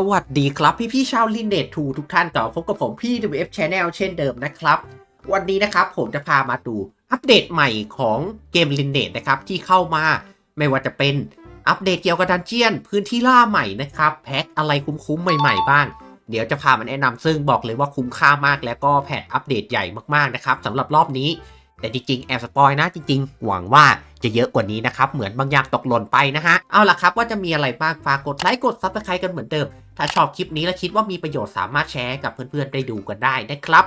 สวัสดีครับพี่พี่ชาวลินเนตทูทุกท่านกลับมาพบกับผมพี่ WF Channel เช่นเดิมนะครับ วันนี้นะครับผมจะพามาดูอัปเดตใหม่ของเกมลินเนตนะครับที่เข้ามาไม่ว่าจะเป็นอัปเดตเกี่ยวกับดันเจียน พื้นที่ล่าใหม่นะครับ แพ็คอะไรคุ้มๆใหม่ๆบ้าง เดี๋ยวจะพามาแนะนำซึ่งบอกเลยว่าคุ้มค่ามาก แล้วก็แพทอัปเดตใหญ่มากๆนะครับสำหรับรอบนี้ แต่จริงๆ แอบสปอยนะจริงๆ หวังว่าจะเยอะกว่านี้นะครับ เหมือนบางอย่างตกหล่นไปนะฮะ เอาล่ะครับว่าจะมีอะไรบ้างฝากกดไลค์กดซับสไครต์กันเหมือนเดิม ถ้าชอบคลิปนี้และคิดว่ามีประโยชน์สามารถแชร์กับเพื่อนๆ ได้ดูกันได้นะครับ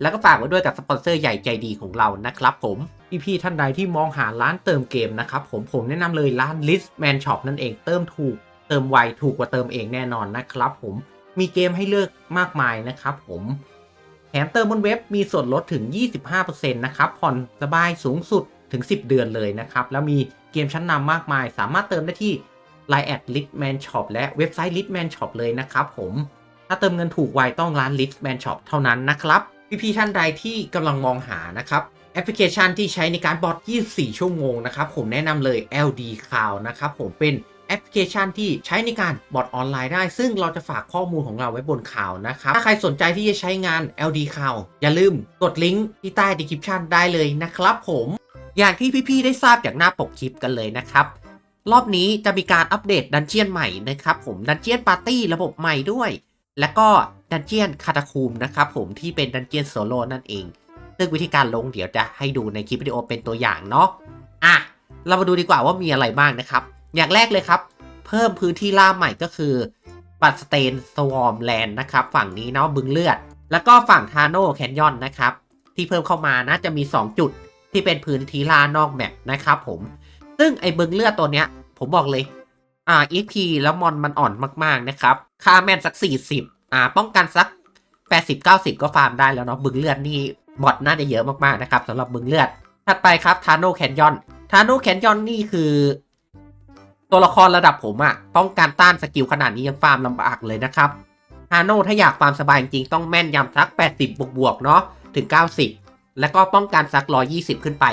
แล้วก็ฝากไว้ด้วยกับสปอนเซอร์ใหญ่ใจดีของเรานะครับผมพี่ๆท่านใดที่มองหาร้านเติมเกมนะครับผมผมแนะนำเลยร้าน Listman Shop นั่นเองเติมถูก เติมไวถูกกว่าเติมเองแน่นอนนะครับผมมีเกมให้เลือกมากมายนะครับผม แถมเติมบนเว็บมีส่วนลดถึง 25%นะครับ ผ่อนสบายสูงสุดถึง 10 เดือนเลยนะครับ แล้วมีเกมชั้นนำมากมาย สามารถเติมได้ที่ Line แอด Litman Shop และเว็บไซต์ Litman Shop เลยนะครับผม ถ้าเติมเงินถูกไวต้องร้าน Litman Shop เท่านั้นนะครับพี่ๆท่านใดที่กำลังมองหานะครับแอปพลิเคชันที่ใช้ในการบอท24 ชั่วโมงนะครับผมแนะนำเลย LD Cloud นะครับผมเป็น แอปพลิเคชันที่ใช้ในการบอทออนไลน์ได้ ซึ่งเราจะฝากข้อมูลของเราไว้บนข่าวนะครับ ถ้าใครสนใจที่จะใช้งาน LD Cloud อย่าลืมกดลิงก์ที่ใต้ description ได้เลยนะครับผม อย่างที่พี่ๆได้ทราบจากหน้าปกคลิปกันเลยนะครับรอบนี้จะมีการอัปเดตดันเจียนใหม่นะครับผมดันเจียนปาร์ตี้ระบบใหม่ด้วย แล้วก็ดันเจียนคาตาคูมนะครับผมที่เป็นดันเจียนโซโล่นั่นเอง ซึ่งวิธีการลงเดี๋ยวจะให้ดูในคลิปวิดีโอเป็นตัวอย่างเนาะอะเรามาดูดีกว่าว่ามีอะไรบ้างนะครับ อย่างแรกเลยครับ เพิ่มพื้นที่ล่าใหม่ก็คือบัตสเตนสวอมแลนด์นะครับ ฝั่งนี้เนาะบึงเลือด แล้วก็ฝั่งทาโนแคนยอนนะครับ ที่เพิ่มเข้ามานะจะมี 2 จุดที่เป็นพื้นที่ล่านอกแมปนะครับผม ซึ่งไอ้บึงเลือดตัวเนี้ย ผมบอกเลย อ่า EP แล้วมอนมันอ่อนมากๆนะครับ ค่าแมนสัก 40 อ่า ป้องกันสัก 80 90 ก็ฟาร์มได้แล้วเนาะบึงเลือดนี่บอทน่าจะเยอะมากๆนะครับสำหรับบึงเลือด ถัดไปครับทาโนแคนยอนทาโนแคนยอนนี่คือ ตัวละครระดับผมอะป้องกันต้านสกิลขนาดนี้ยังฟาร์มลำบากเลยนะครับฮาโน่ถ้าอยากฟาร์มสบายจริงต้องแม่นยำสัก 80 บวกบวกๆเนาะถึง 90 แล้วก็ป้องกันสัก 120 ขึ้นไป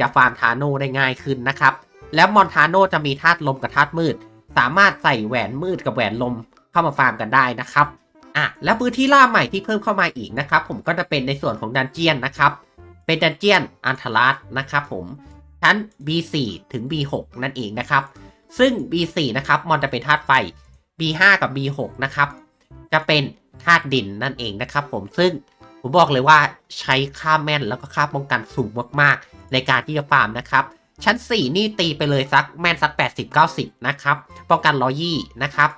จะฟาร์มทาโน่ได้ง่ายขึ้นนะครับ แล้วมอนทาโน่จะมีธาตุลมกับธาตุมืด สามารถใส่แหวนมืดกับแหวนลมเข้ามาฟาร์มกันได้นะครับอะแล้วพื้นที่ล่าใหม่ที่เพิ่มเข้ามาอีกนะครับ ผมก็จะเป็นในส่วนของดันเจียนนะครับ เป็นดันเจียนอันทลัสนะครับผมชั้น B4 ถึง B6 นั่นเองนะครับ ซึ่ง B4 นะครับมอนจะเป็นธาตุไฟ B5 กับ B6 นะครับจะเป็นธาตุดินนั่นเองนะครับ ผมซึ่งผมบอกเลยว่าใช้ค่าแม่นแล้วก็ค่าป้องกันสูงมากๆ ในการที่จะฟาร์มนะครับ ชั้น 4 นี่ตีไปเลยสักแม่นสัก 80-90 นะครับ ป้องกัน 120 นะครับ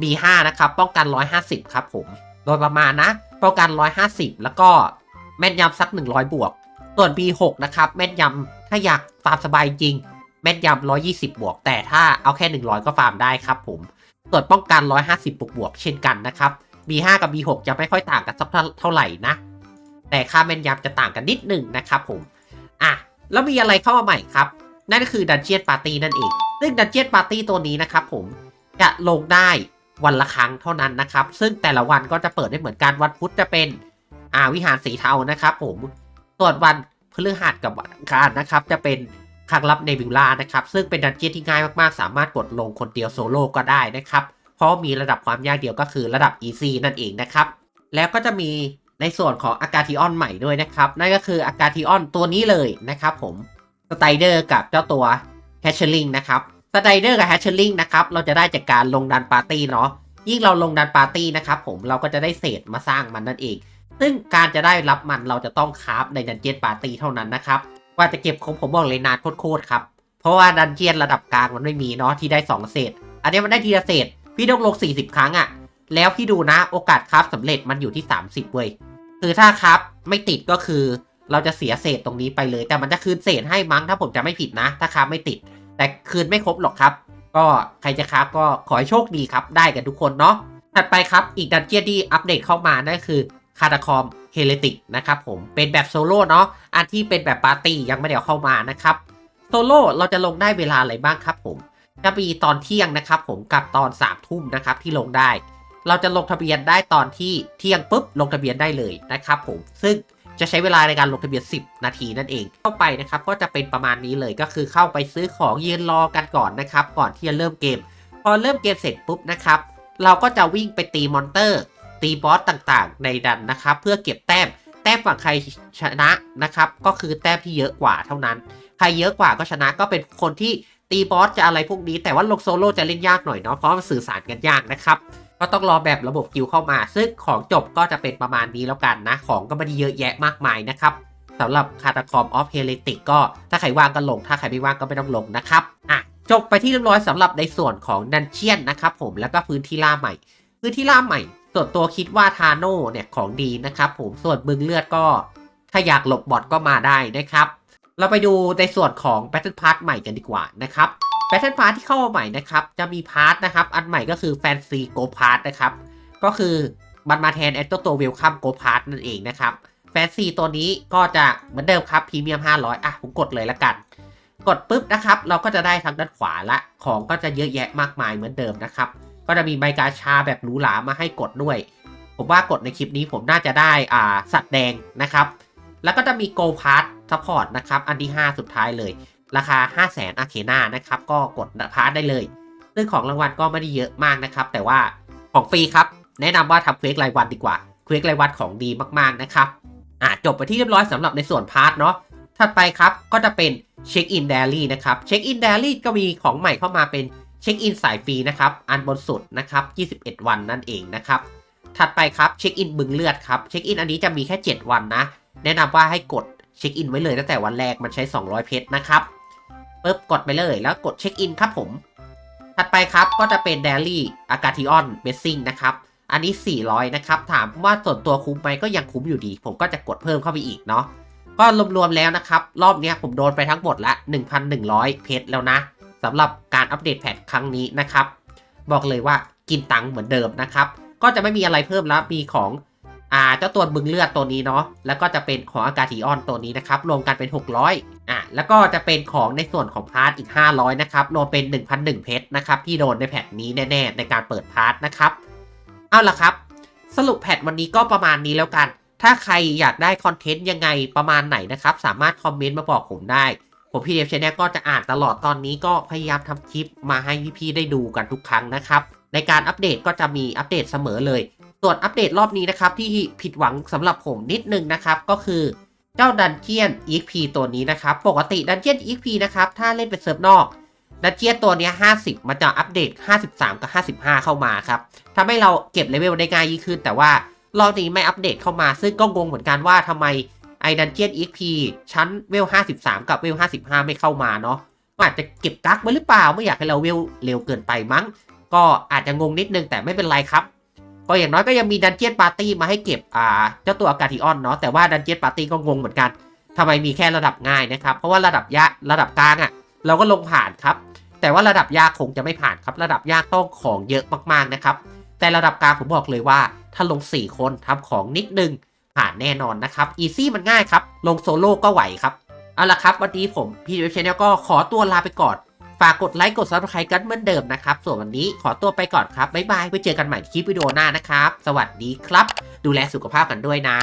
B5 นะครับ ป้องกัน 150 ครับผม โดยประมาณนะ ป้องกัน 150 แล้วก็แม่นยำสัก 100 บวก ส่วน B6 นะครับ แม่นยำถ้าอยากฟาร์มสบายจริง แม่นยำ120 บวก แต่ถ้าเอาแค่ 100 ก็ฟาร์มได้ครับผม ส่วนป้องกัน 150 บวกบวกเช่นกันนะครับ B5 กับ B6 จะไม่ค่อยต่างกันสักเท่าไหร่นะ แต่ค่าแม่นยำจะต่างกันนิดหนึ่งนะครับผม อะ แล้วมีอะไรเข้ามาใหม่ครับ นั่นก็คือดันเจียนปาร์ตี้นั่นเอง ซึ่งดันเจียนปาร์ตี้ตัวนี้นะครับผม จะลงได้วันละครั้งเท่านั้นนะครับ ซึ่งแต่ละวันก็จะเปิดได้เหมือนกัน วันพุธจะเป็นอ่าวิหารสีเทานะครับผม ส่วนวันพฤหัสกับวันอังคารนะครับ จะเป็น คลังลับเนบิวล่านะครับ ซึ่งเป็นดันเจี้ยนที่ง่ายมากๆ สามารถกดลงคนเดียวโซโล่ก็ได้นะครับ เพราะมีระดับความยากเดียวก็คือระดับ Easy นั่นเองนะครับ แล้วก็จะมีในส่วนของอากาทิออนใหม่ด้วยนะครับ นั่นก็คืออากาทิออนตัวนี้เลยนะครับผมสไตเดอร์กับเจ้าตัวแฮชเชอร์ลิงนะครับสไตเดอร์กับแฮชเชอร์ลิงนะครับเราจะได้จากการลงดันปาร์ตี้เนาะยิ่งเราลงดันปาร์ตี้นะครับผมเราก็จะได้เศษมาสร้างมันนั่นเอง ซึ่งการจะได้รับมันเราจะต้องคราฟในดันเจียนปาร์ตี้เท่านั้นนะครับ ว่าจะเก็บครบผมบอกเลยนานโคตรๆครับ เพราะว่าดันเจียนระดับกลางมันไม่มีเนาะที่ได้ 2 เศษ อันนี้มันได้ทีละเศษ พี่ต้องลง 40 ครั้งอะ่ะ แล้วพี่ดูนะโอกาสคราฟสำเร็จมันอยู่ที่ 30เว้ยคือถ้าครับไม่ติดก็คือเราจะเสียเศษตรงนี้ไปเลย แต่มันจะคืนเศษให้มั้งถ้าผมจะไม่ผิดนะ ถ้าครับไม่ติด แต่คืนไม่ครบหรอกครับ ก็ใครจะครับก็ขอให้โชคดีครับได้กันทุกคนเนาะถัดไปครับอีกดันเจียนที่อัปเดตเข้ามานั่นคือ คาตาคอมเฮเลติกนะครับผมเป็นแบบโซโล่เนาะอันที่เป็นแบบปาร์ตี้ยังไม่ได้เอาเข้ามานะครับโซโล่เราจะลงได้เวลาอะไรบ้างครับผมจะมีตอนเที่ยงนะครับผมกับตอนสามทุ่มนะครับที่ลงได้ เราจะลงทะเบียนได้ตอนที่เที่ยงปุ๊บลงทะเบียนได้เลยนะครับผมซึ่งจะใช้เวลาในการลงทะเบียน 10 นาทีนั่นเอง เข้าไปนะครับก็จะเป็นประมาณนี้เลยก็คือเข้าไปซื้อของยืนรอกันก่อนนะครับก่อนที่จะเริ่มเกม พอเริ่มเกมเสร็จปุ๊บนะครับเราก็จะวิ่งไปตีมอนเตอร์ ตีบอสต่างๆ ในดันนะครับ เพื่อเก็บแต้ม แต้มฝั่งใครชนะนะครับ ก็คือแต้มที่เยอะกว่าเท่านั้น ใครเยอะกว่าก็ชนะก็เป็นคนที่ตีบอสจะอะไรพวกนี้ แต่ว่าลงโซโล่จะเล่นยากหน่อยเนาะเพราะมันสื่อสารกันยากนะครับก็ต้องรอแบบระบบกิวเข้ามา ซึ่งของจบก็จะเป็นประมาณนี้แล้วกันนะ ของก็ไม่ได้เยอะแยะมากมายนะครับสำหรับคาตาคอมออฟเฮเลติกก็ถ้าใครว่างก็ลง ถ้าใครไม่ว่างก็ไม่ต้องลงนะครับอะจบไปที่เรียบร้อยสำหรับในส่วนของดันเจียนนะครับผมแล้วก็พื้นที่ล่าใหม่ พื้นที่ล่าใหม่ ส่วนตัวคิดว่าทาโน่เนี่ยของดีนะครับผมส่วนบึงเลือดก็ถ้าอยากหลบบอทก็มาได้นะครับ เราไปดูในส่วนของ Battle Pass ใหม่กันดีกว่านะครับ Battle Pass ที่เข้ามาใหม่นะครับ จะมีพาร์ทนะครับ อันใหม่ก็คือ Fancy Go Pass นะครับ ก็คือมันมาแทน a อ t o t o Welcome Go Pass นั่นเองนะครับ Fancy ตัวนี้ก็จะเหมือนเดิมครับพรีเมียม500 อะ ผมกดเลยละกัน กดปุ๊บนะครับ เราก็จะได้ทางด้านขวาละของก็จะเยอะแยะมากมายเหมือนเดิมนะครับ ก็จะมีใบกาชาแบบหรูหรามาให้กดด้วย ผมว่ากดในคลิปนี้ผมน่าจะได้อ่าสัตว์แดงนะครับ แล้วก็จะมี Go Pass Support นะครับ อันที่ 5 สุดท้ายเลย ราคา 5 0 0 0 0 0อาเคนานะครับ ก็กดพาร์ทได้เลยซึ่งของรางวัลก็ไม่ได้เยอะมากนะครับ แต่ว่าของฟรีครับ แนะนำว่าทำเควกรายวันดีกว่าเควกรายวันของดีมากๆนะครับอะจบไปที่เรียบร้อยสำหรับในส่วนพาร์ทเนาะถัดไปครับก็จะเป็นเช็คอินเดลี่นะครับเช็คอินเดลี่ก็มีของใหม่เข้ามาเป็น เช็คอินสายฟรีนะครับ อันบนสุดนะครับ 21 วันนั่นเองนะครับ ถัดไปครับเช็คอินบึงเลือดครับ เช็คอินอันนี้จะมีแค่ 7 วันนะ แนะนำว่าให้กดเช็คอินไว้เลยตั้งแต่วันแรกมันใช้ 200 เพชรนะครับปึ๊บกดไปเลยแล้วกดเช็คอินครับผม ถัดไปครับก็จะเป็นเดลี่อากาทิออนเบสซิ่งนะครับ อันนี้ 400 นะครับ ถามว่าส่วนตัวคุ้มไหมก็ยังคุ้มอยู่ดี ผมก็จะกดเพิ่มเข้าไปอีกเนาะ ก็รวมๆแล้วนะครับ รอบนี้ผมโดนไปทั้งหมดละ 1,100 เพชรแล้วนะ สำหรับการอัปเดตแพทครั้งนี้นะครับ บอกเลยว่ากินตังเหมือนเดิมนะครับ ก็จะไม่มีอะไรเพิ่มแล้วมีของอ่าเจ้าตัวบึงเลือดตัวนี้เนาะ แล้วก็จะเป็นของอากาธิออนตัวนี้นะครับ รวมกันเป็น 600อะแล้วก็จะเป็นของในส่วนของพาร์ทอีก 500 นะครับ รวมเป็น 1,001 เพชรนะครับ ที่โดนในแพทนี้แน่ ๆ ในการเปิดพาร์ทนะครับ เอาละครับ สรุปแพทวันนี้ก็ประมาณนี้แล้วกัน ถ้าใครอยากได้คอนเทนต์ยังไงประมาณไหนนะครับ สามารถคอมเมนต์มาบอกผมได้ ผมพี่เดฟชแนลก็จะอ่านตลอดตอนนี้ก็พยายามทำคลิปมาให้พี่ๆได้ดูกันทุกครั้งนะครับ ในการอัปเดตก็จะมีอัปเดตเสมอเลย ส่วนอัปเดตรอบนี้นะครับที่ผิดหวังสำหรับผมนิดนึงนะครับก็คือเจ้าดันเจียน EXP ตัวนี้นะครับ ปกติดันเจียน EXP นะครับ ถ้าเล่นเป็นเซิร์ฟนอก ดันเจียนตัวนี้ 50 มันจะอัปเดต 53 กับ 55 เข้ามาครับทำให้เราเก็บเลเวลได้ง่ายยิ่งขึ้น แต่ว่ารอบนี้ไม่อัปเดตเข้ามา ซึ่งก็งงเหมือนกันว่าทำไม ไอ้ดันเจียน EXP ชั้นเวล 53 กับเวล 55 ไม่เข้ามาเนาะก็อาจจะเก็บกักไว้หรือเปล่า ไม่อยากให้เราเวลเร็วเกินไปมั้ง ก็อาจจะงงนิดนึงแต่ไม่เป็นไรครับ ก็อย่างน้อยก็ยังมีดันเจียนปาร์ตี้มาให้เก็บอ่าเจ้าตัวอากาธิออนเนาะแต่ว่าดันเจียนปาร์ตี้ก็งงเหมือนกันทำไมมีแค่ระดับง่ายนะครับเพราะว่าระดับยากระดับกลางอะ่ะ เราก็ลงผ่านครับ แต่ว่าระดับยากคงจะไม่ผ่านครับระดับยากต้องของเยอะมากๆนะครับแต่ระดับกลางผมบอกเลยว่าถ้าลง 4 คนทำของนิดนึง ผ่านแน่นอนนะครับอีซี่มันง่ายครับ ลงโซโล่ก็ไหวครับ เอาละครับวันนี้ผมพี่เว็บชแนลก็ขอตัวลาไปก่อน ฝากกดไลค์กดซับสไครต์กันเหมือนเดิมนะครับ ส่วนวันนี้ขอตัวไปก่อนครับบ๊ายบายไว้เจอกันใหม่คลิปวิดีโอหน้านะครับ สวัสดีครับ ดูแลสุขภาพกันด้วยนะ